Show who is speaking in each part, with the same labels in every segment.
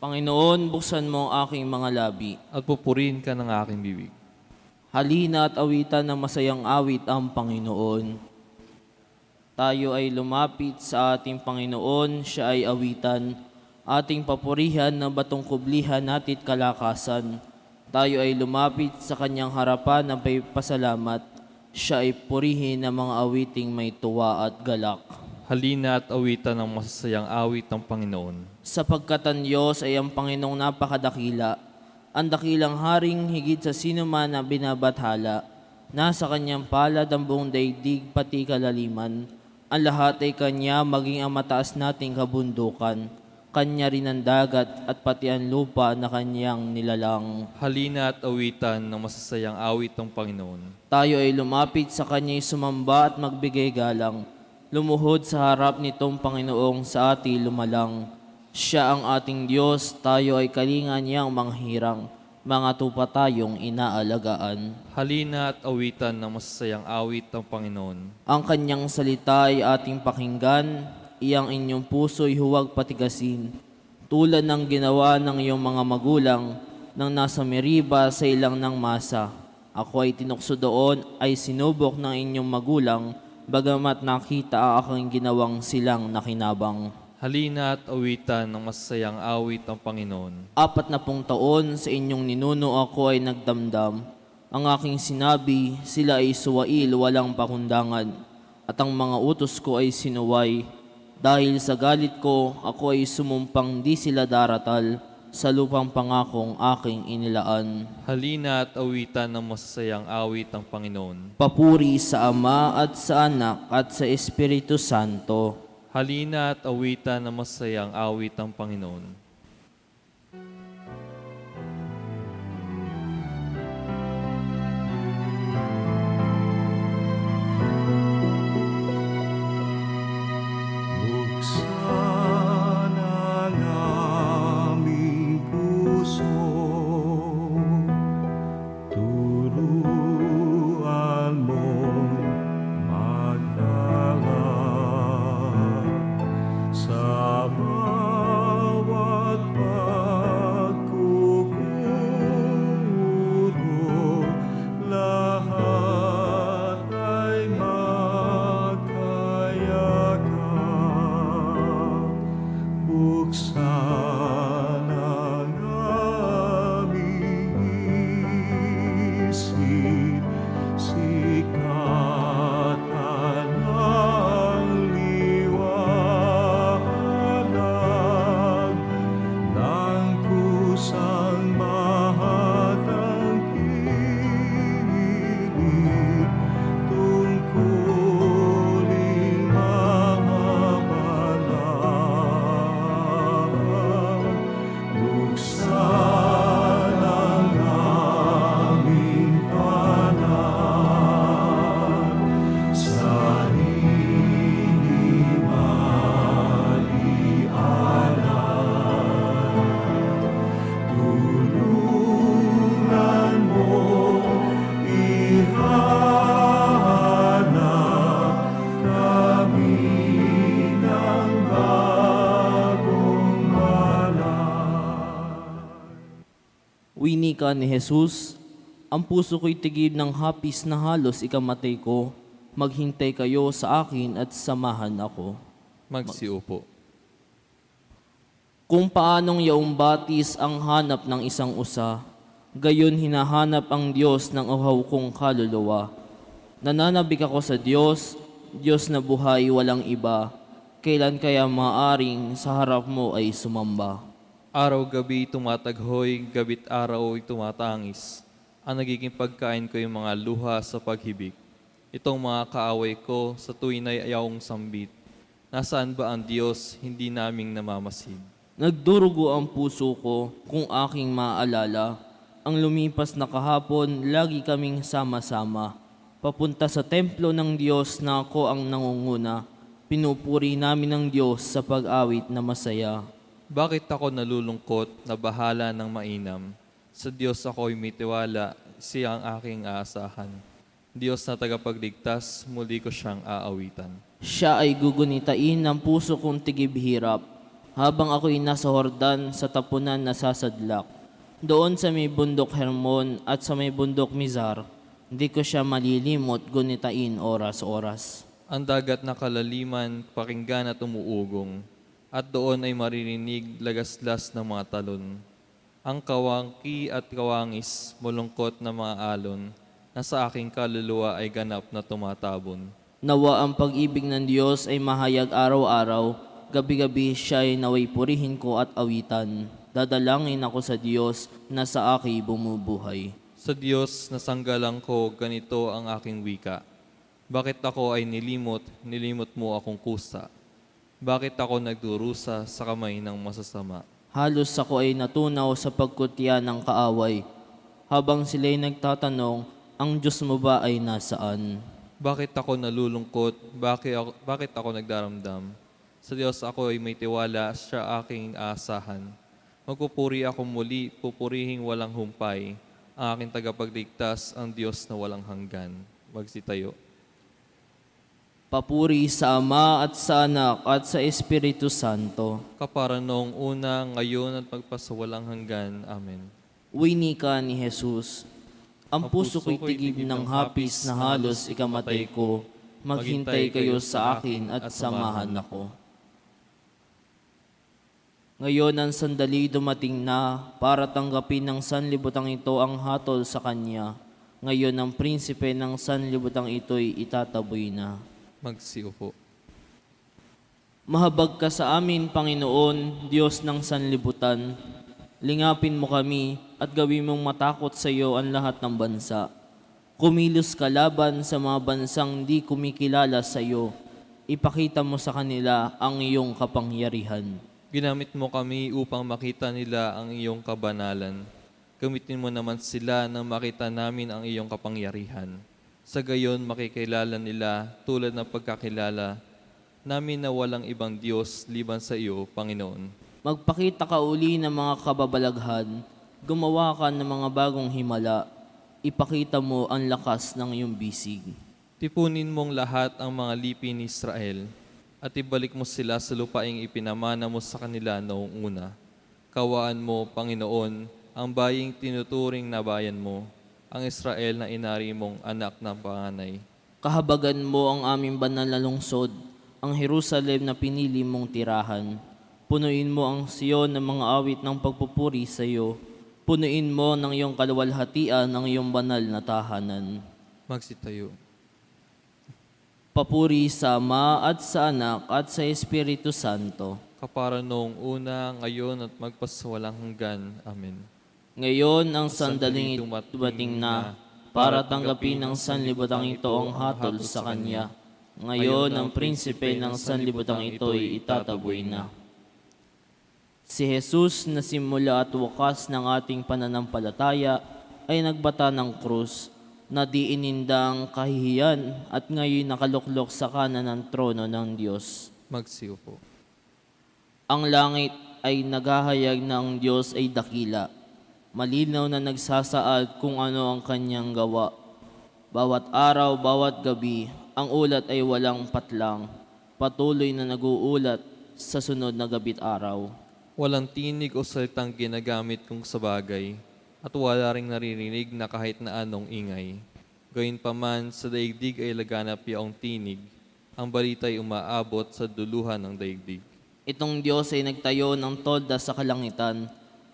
Speaker 1: Panginoon, buksan mo ang aking mga labi.
Speaker 2: at pupurihin ka ng aking bibig.
Speaker 1: Halina at awitan ng masayang awit ang Panginoon. Tayo ay lumapit sa ating Panginoon, siya ay awitan, ating papurihan na batong kublihan natit kalakasan. Tayo ay lumapit sa kanyang harapan ng pasalamat, siya ay purihin ng mga awiting may tuwa at galak.
Speaker 2: Halina at awitan ng masasayang awit ng Panginoon.
Speaker 1: Sapagkat ang Diyos ay ang Panginoong napakadakila, ang dakilang haring higit sa sino man na binabathala. Nasa kanyang palad ang buong daigdig pati kalaliman. Ang lahat ay kanya maging ang mataas nating kabundukan. Kanya rin ang dagat at pati ang lupa na kanyang nilalang.
Speaker 2: Halina at awitan ng masasayang awit ng Panginoon.
Speaker 1: Tayo ay lumapit sa kanya'y sumamba at magbigay galang. Lumuhod sa harap nitong Panginoong sa ati lumalang. Siya ang ating Diyos, tayo ay kalinga niyang manghirang. Mga tupa tayong inaalagaan.
Speaker 2: Halina at awitan ng masasayang awit ng Panginoon.
Speaker 1: Ang kanyang salita ay ating pakinggan, iyang inyong puso'y huwag patigasin. Tulad ng ginawa ng iyong mga magulang nang nasa Meriba sa ilang ng masa. Ako ay tinukso doon ay sinubok ng inyong magulang, bagamat nakita ang aking ginawang silang nakinabang.
Speaker 2: Halina at awitan ng masasayang awit ng Panginoon.
Speaker 1: Apat na pong taon sa inyong ninuno ako ay nagdamdam. Ang aking sinabi, sila ay suwail walang pakundangan. At ang mga utos ko ay sinuway. Dahil sa galit ko, ako ay sumumpang di sila daratal sa lupang pangakong aking inilaan.
Speaker 2: Halina at awitan ng masasayang awit ng Panginoon.
Speaker 1: Papuri sa Ama at sa Anak at sa Espiritu Santo.
Speaker 2: Halina at awitan ng masasayang awit ng Panginoon.
Speaker 1: Winika ni Jesus, ang puso ko'y tigib ng hapis na halos ikamatay ko. Maghintay kayo sa akin at samahan ako.
Speaker 2: Magsiupo.
Speaker 1: Kung paanong yaong batis ang hanap ng isang usa, gayon hinahanap ang Diyos ng uhaw kong kaluluwa. Nananabik ako sa Diyos, Diyos na buhay walang iba. Kailan kaya maaring sa harap mo ay sumamba?
Speaker 2: Araw-gabi tumataghoy, gabit araw tumatangis. Ang nagiging pagkain ko yung mga luha sa paghibig. Itong mga kaaway ko sa tuwin ay ayawong sambit. Nasaan ba ang Diyos hindi naming namamasid?
Speaker 1: Nagdurugo ang puso ko kung aking maalala. Ang lumipas na kahapon, lagi kaming sama-sama. Papunta sa templo ng Diyos na ako ang nangunguna. Pinupuri namin ng Diyos sa pag-awit na masaya.
Speaker 2: Bakit ako nalulungkot na bahala ng mainam? Sa Diyos ako'y may tiwala, siya ang aking aasahan. Diyos na tagapagligtas, muli ko siyang aawitan.
Speaker 1: Siya ay gugunitain ng puso kong tigib hirap. habang ako'y nasa Hordan sa tapunan na sasadlak. Doon sa may bundok Hermon at sa may bundok Mizar, hindi ko siya malilimot gunitain oras-oras.
Speaker 3: Ang dagat na kalaliman, pakinggan at umuugong, at doon ay maririnig lagaslas ng mga talon. Ang kawangki at kawangis, mulungkot na mga alon, na sa aking kaluluwa ay ganap na tumatabon.
Speaker 1: Nawa ang pag-ibig ng Diyos ay mahayag araw-araw, gabi-gabi siya ay naway purihin ko at awitan. Dadalangin ako sa Diyos na sa aki bumubuhay.
Speaker 3: Sa Diyos na sanggalang ko, ganito ang aking wika. Bakit ako ay nilimot, nilimot mo akong kusa? Bakit ako nagdurusa sa kamay ng masasama?
Speaker 1: Halos ako ay natunaw sa pagkutya ng kaaway. Habang sila'y nagtatanong, ang Diyos mo ba ay nasaan?
Speaker 3: Bakit ako nalulungkot? Bakit ako, bakit ako nagdaramdam? Sa Diyos ako ay may tiwala, siya aking aasahan. Magpupuri ako muli, pupurihing walang humpay. Ang aking tagapagligtas, ang Diyos na walang hanggan. Magsitayo.
Speaker 1: Papuri sa Ama at sa Anak at sa Espiritu Santo.
Speaker 3: Kapara noong una, ngayon at magpasawalang hanggan. Amen.
Speaker 1: Winika ni Jesus. Ang puso ko'y tigib ng hapis na halos ikamatay ko. Maghintay kayo sa akin at samahan ako. Ngayon ang sandali dumating na para tanggapin ng sanlibutang ito ang hatol sa kanya. Ngayon ang prinsipe ng sanlibutang ito'y itataboy na.
Speaker 3: Magsiupo.
Speaker 1: Mahabag ka sa amin, Panginoon, Diyos ng sanlibutan. Lingapin mo kami at gawin mong matakot sa iyo ang lahat ng bansa. Kumilos ka laban sa mga bansang di kumikilala sa iyo. Ipakita mo sa kanila ang iyong kapangyarihan.
Speaker 3: Ginamit mo kami upang makita nila ang iyong kabanalan. Gamitin mo naman sila nang makita namin ang iyong kapangyarihan. Sa gayon makikilala nila tulad ng pagkakilala namin na walang ibang Diyos liban sa iyo, Panginoon.
Speaker 1: Magpakita ka uli ng mga kababalaghan. Gumawa ka ng mga bagong himala. Ipakita mo ang lakas ng iyong bisig.
Speaker 3: Tipunin mong lahat ang mga lipi ni Israel at ibalik mo sila sa lupaing ipinamana mo sa kanila noong una. Kawaan mo, Panginoon, ang baying tinuturing na bayan mo, ang Israel na inari mong anak ng panganay.
Speaker 1: Kahabagan mo ang aming banal na lungsod, ang Jerusalem na pinili mong tirahan. Punuin mo ang Siyon ng mga awit ng pagpupuri sa iyo. Punuin mo ng iyong kaluwalhatian ang iyong banal na tahanan.
Speaker 3: Magsitayo.
Speaker 1: Papuri sa Ama at sa Anak at sa Espiritu Santo.
Speaker 3: Kapara noong una, ngayon at magpasawalang hanggan. Amen.
Speaker 1: Ngayon ang sandaling dumating na para tanggapin ng sanlibutan ito ang hatol sa Kanya. Ngayon ang prinsipe ng sanlibutan ito'y itataboy na. Si Jesus na simula at wakas ng ating pananampalataya ay nagbata ng krus na di inindang kahihiyan at ngayon nakaluklok sa kanan ng trono ng Diyos.
Speaker 3: Magsiupo.
Speaker 1: Ang langit ay naghahayag na ang Diyos ay dakila. Malinaw na nagsasaad kung ano ang kanyang gawa. Bawat araw, bawat gabi, ang ulat ay walang patlang. Patuloy na naguulat sa sunod na gabit araw.
Speaker 3: Walang tinig o salitang ginagamit kung sa bagay, at wala ring naririnig na kahit na anong ingay. Gayunpaman, sa daigdig ay laganap yaong tinig, ang balita ay umaabot sa duluhan ng daigdig.
Speaker 1: Itong Diyos ay nagtayo ng tolda sa kalangitan.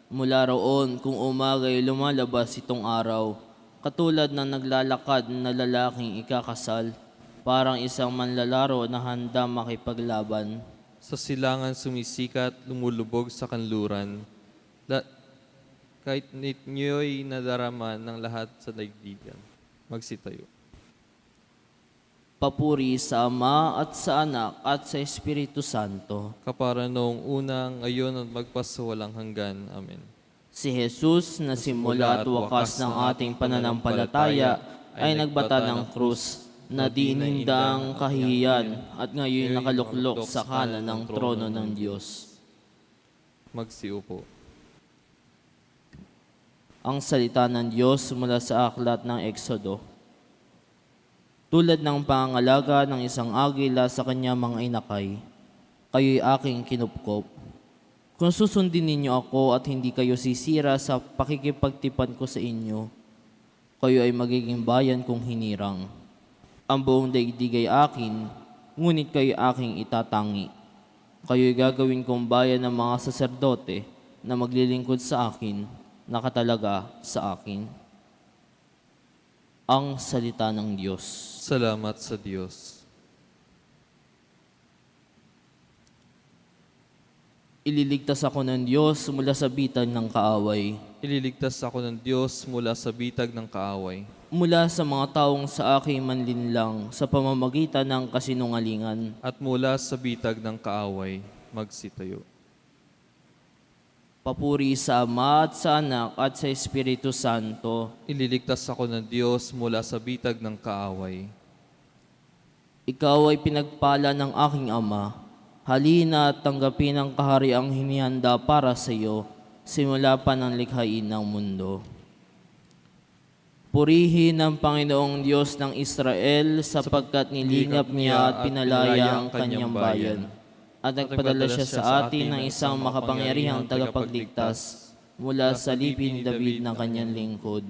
Speaker 1: Mula roon, kung umagay lumalabas itong araw, katulad ng naglalakad na lalaking ikakasal, parang isang manlalaro na handa makipaglaban.
Speaker 3: Sa silangan sumisikat, lumulubog sa kanluran, la- kahit nit niyo'y nadarama ng lahat sa daigdigan. Magsitayo.
Speaker 1: Papuri sa Ama at sa Anak at sa Espiritu Santo.
Speaker 3: Kapara noong una, ngayon at magpasawalang hanggan. Amen.
Speaker 1: Si Jesus na simula at wakas ng ating pananampalataya ay nagbata ng krus na dinindang kahihiyan at ngayon nakaluklok sa kanan ng trono ng Diyos.
Speaker 3: Magsiupo.
Speaker 1: Ang salita ng Diyos mula sa aklat ng Exodo. Tulad ng pangangalaga ng isang agila sa kanya mga inakay, kayo'y aking kinupkop. Kung susundin ninyo ako at hindi kayo sisira sa pakikipagtipan ko sa inyo, kayo ay magiging bayan kong hinirang. Ang buong daigdig ay akin, ngunit kayo aking itatangi. Kayo'y gagawin kong bayan ng mga saserdote na maglilingkod sa akin, nakatalaga sa akin. Ang salita ng Diyos.
Speaker 3: Salamat sa Diyos.
Speaker 1: Ililigtas ako ng Diyos mula sa bitag ng kaaway,
Speaker 3: Ililigtas ako ng Diyos mula sa bitag ng kaaway,
Speaker 1: mula sa mga taong sa aking manlinlang sa pamamagitan ng kasinungalingan.
Speaker 3: at mula sa bitag ng kaaway, magsitayo.
Speaker 1: Papuri sa Ama at sa Anak at sa Espiritu Santo.
Speaker 3: Ililigtas ako ng Diyos mula sa bitag ng kaaway.
Speaker 1: Ikaw ay pinagpala ng aking Ama. Halina at tanggapin ang kahariang hinihanda para sa iyo simula pa ng likhain ng mundo. Purihin ang Panginoong Diyos ng Israel sapagkat nilingap niya at pinalaya ang kanyang bayan. At nagpadala siya sa atin ng isang makapangyarihang tagapagligtas mula sa lipi ni David ng kanyang lingkod.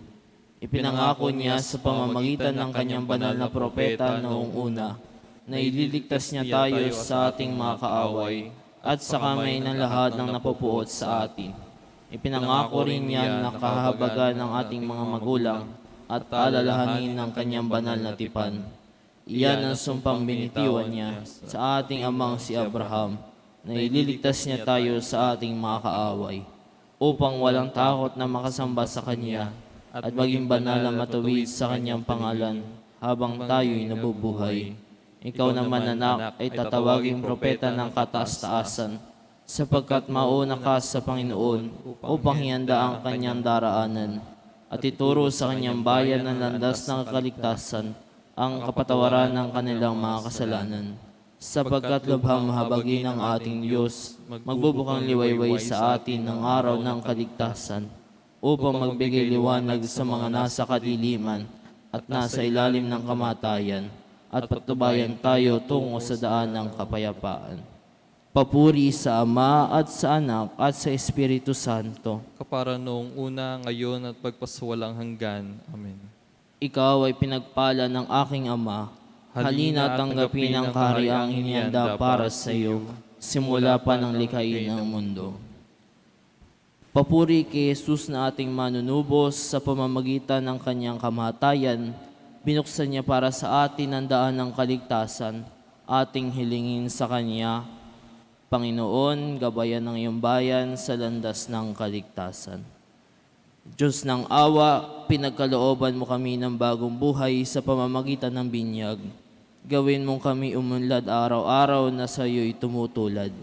Speaker 1: Ipinangako niya sa pamamagitan ng kanyang banal na propeta noong una na ililigtas niya tayo sa ating mga kaaway at sa kamay ng lahat ng napupuot sa atin. Ipinangako rin niya na kahabagan ng ating mga magulang at alalahanin ng kanyang banal na tipan. Iyan ang sumpang binitiwan niya sa ating amang si Abraham na ililigtas niya tayo sa ating mga kaaway upang walang takot na makasamba sa Kanya at maging banal na matuwid sa Kanyang pangalan habang tayo'y nabubuhay. Ikaw naman anak ay tatawaging propeta ng kataas-taasan sapagkat mauna ka sa Panginoon upang hihanda ang Kanyang daraanan at ituro sa Kanyang bayan ng landas ng kaligtasan ang kapatawaran ng kanilang mga kasalanan sapagkat lubhang mahabagi ng ating Diyos, magbubukang liwayway sa atin ng araw ng kaligtasan, upang magbigay liwanag sa mga nasa kadiliman at nasa ilalim ng kamatayan, at patubayan tayo tungo sa daan ng kapayapaan. Papuri sa Ama at sa Anak at sa Espiritu Santo.
Speaker 3: Kapara noong una, ngayon at pagpaswalang hanggan. Amen.
Speaker 1: Ikaw ay pinagpala ng aking Ama, halina tanggapin ang kahariang hinihanda para sa iyo, simula pa ng likhain ng mundo. Papuri kay Jesus na ating manunubos sa pamamagitan ng kanyang kamatayan, binuksan niya para sa atin ang daan ng kaligtasan, ating hilingin sa Kanya, Panginoon, gabayan ng iyong bayan sa landas ng kaligtasan. Diyos ng awa, pinagkalooban mo kami ng bagong buhay sa pamamagitan ng binyag. Gawin mong kami umunlad araw-araw na sa iyo'y tumutulad.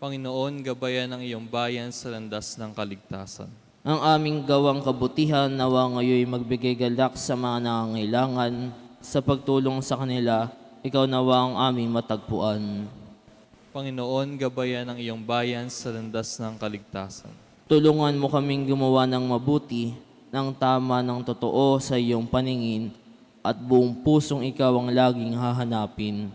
Speaker 3: Panginoon, gabayan ng iyong bayan sa landas ng kaligtasan.
Speaker 1: Ang aming gawang kabutihan nawa ngayoy magbigay galak sa mga nangangailangan sa pagtulong sa kanila, ikaw nawa ang aming matagpuan.
Speaker 3: Panginoon, gabayan ng iyong bayan sa landas ng kaligtasan.
Speaker 1: Tulungan mo kaming gumawa ng mabuti, ng tama, ng totoo sa iyong paningin, at buong pusong ikaw ang laging hahanapin.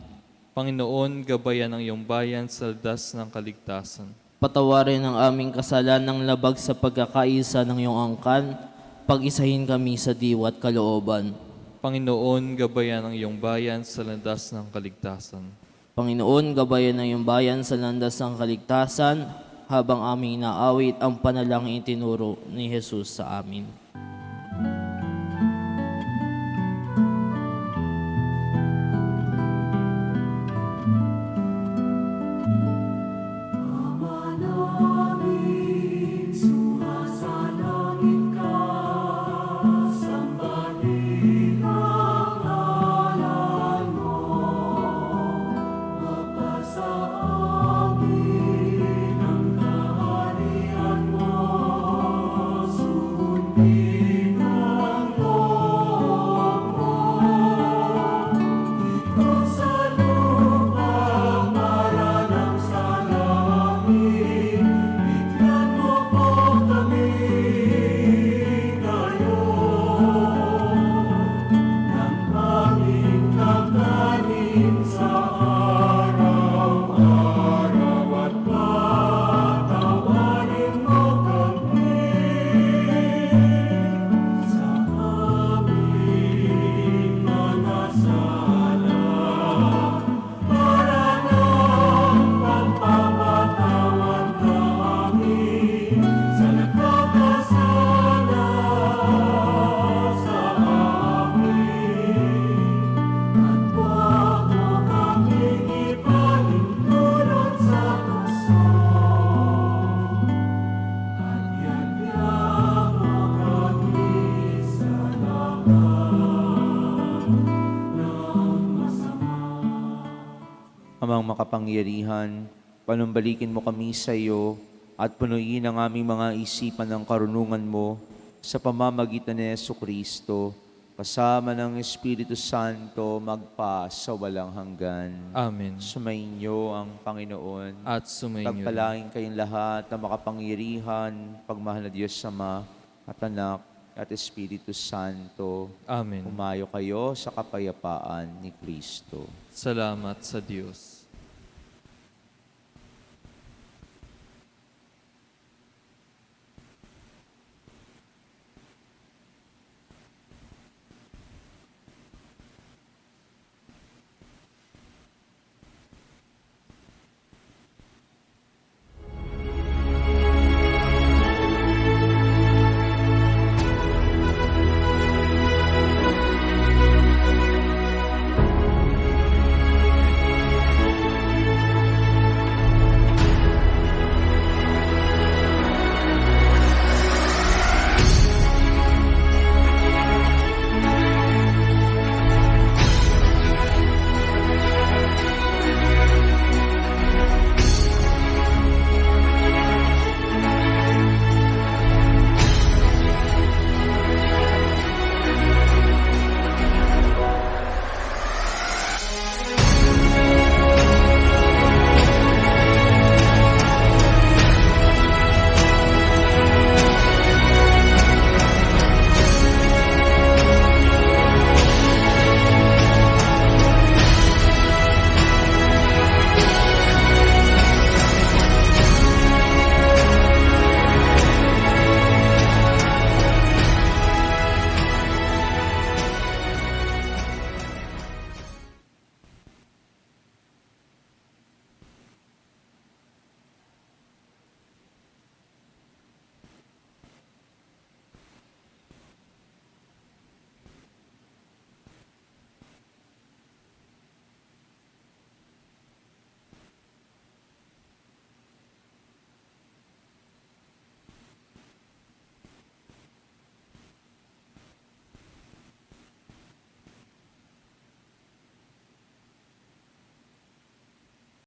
Speaker 3: Panginoon, gabayan ng iyong bayan sa landas ng kaligtasan.
Speaker 1: Patawarin ang aming kasalanang labag sa pagkakaisa ng iyong angkan, pag-isahin kami sa diwat kalooban.
Speaker 3: Panginoon, gabayan ng iyong bayan sa landas ng kaligtasan.
Speaker 1: Panginoon, gabayan ng iyong bayan sa landas ng kaligtasan, habang aming inaawit ang panalangin itinuro ni Jesus sa amin.
Speaker 4: Makapangyarihan, panumbalikin mo kami sa iyo at punuin ang aming mga isipan ng karunungan mo sa pamamagitan ni Yesu Kristo, kasama ng Espiritu Santo, magpa sa walang hanggan.
Speaker 3: Amen.
Speaker 4: Sumainyo ang Panginoon.
Speaker 3: At sumainyo.
Speaker 4: Pagpalain kayong lahat na makapangyarihan, pagmahal na Diyos Sama at Anak at Espiritu Santo.
Speaker 3: Amen.
Speaker 4: Umayo kayo sa kapayapaan ni Kristo.
Speaker 3: Salamat sa Diyos.